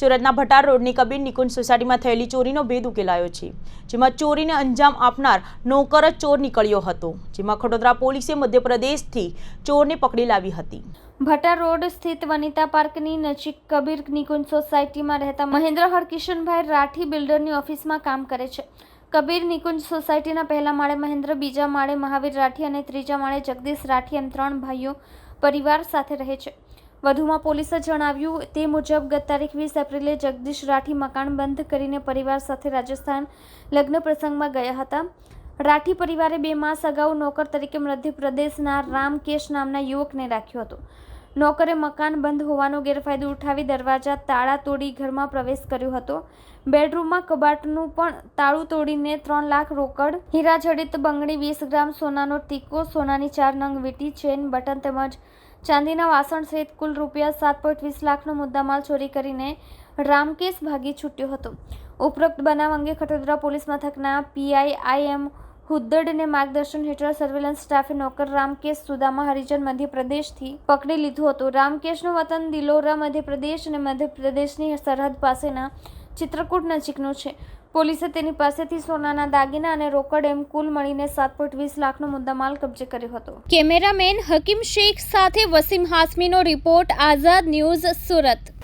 સુરતના ભટાર રોડની કબીર નિકુંજ સોસાયટીમાં થયેલી ચોરીનો ભેદ ઉકેલાયો છે, જેમાં ચોરીને અંજામ આપનાર નોકર જ ચોર નીકળ્યો હતો, જેમાં ખડોદરા પોલીસે મધ્યપ્રદેશથી ચોરને પકડી લાવી હતી. ભટાર રોડ સ્થિત વનિતા પાર્કની નજીક કબીર નિકુંજ સોસાયટીમાં રહેતા મહેન્દ્ર હરકિશનભાઈ રાઠી બિલ્ડરની ઓફિસમાં કામ કરે છે. કબીર નિકુંજ સોસાયટીના પહેલા માળે મહેન્દ્ર, બીજા માળે મહાવીર રાઠી અને ત્રીજા માળે જગદીશ રાઠી એમ ત્રણ ભાઈઓ પરિવાર સાથે રહે છે. વધુમાં પોલીસે જણાવ્યું, તે મુજબ ગત તારીખ વીસ એપ્રિલે જગદીશ રાઠી મકાન બંધ કરીને પરિવાર સાથે રાજસ્થાન લગ્ન પ્રસંગમાં ગયા હતા. રાઠી પરિવારે બે માસ અગાઉ નોકર તરીકે મધ્યપ્રદેશના રામકેશ નામના યુવકને રાખ્યો હતો. નોકરે મકાન બંધ હોવાનો ગેરફાયદો ઉઠાવી દરવાજા તાળા તોડી ઘરમાં પ્રવેશ કર્યો હતો. બેડરૂમમાં કબાટનું પણ તાળું તોડીને ત્રણ લાખ રોકડ હીરાજડિત બંગડી વીસ ગ્રામ સોનાનો ટીકો, સોનાની ચાર નંગ વીંટી, ચેન, બટન તેમજ ચાંદીના વાસણ સહિત કુલ રૂપિયા સાત પોઈન્ટ વીસ લાખનો મુદ્દામાલ ચોરી કરીને રામકેશ ભાગી છૂટ્યો હતો. ઉપરોક્ત બનાવ અંગે ખટોદરા પોલીસ મથકના પીઆઈ આઈ એમ હુદ્દડને માર્ગદર્શન હેઠળ સર્વેલન્સ સ્ટાફે નોકર રામકેશ સુદામા હરિજન મધ્યપ્રદેશથી પકડી લીધું હતું. રામકેશનું વતન દિલોરા મધ્યપ્રદેશ અને મધ્યપ્રદેશની સરહદ પાસેના ચિત્રકૂટ નજીકનું છે. પોલીસે તેની પાસેથી સોનાના દાગીના અને રોકડ એમ કુલ મળીને સાત પોઈન્ટ વીસ લાખનો મુદ્દામાલ કબજે કર્યો હતો. કેમેરામેન હકીમ શેખ સાથે વસીમ હાસમીનો રિપોર્ટ, આઝાદ ન્યૂઝ સુરત.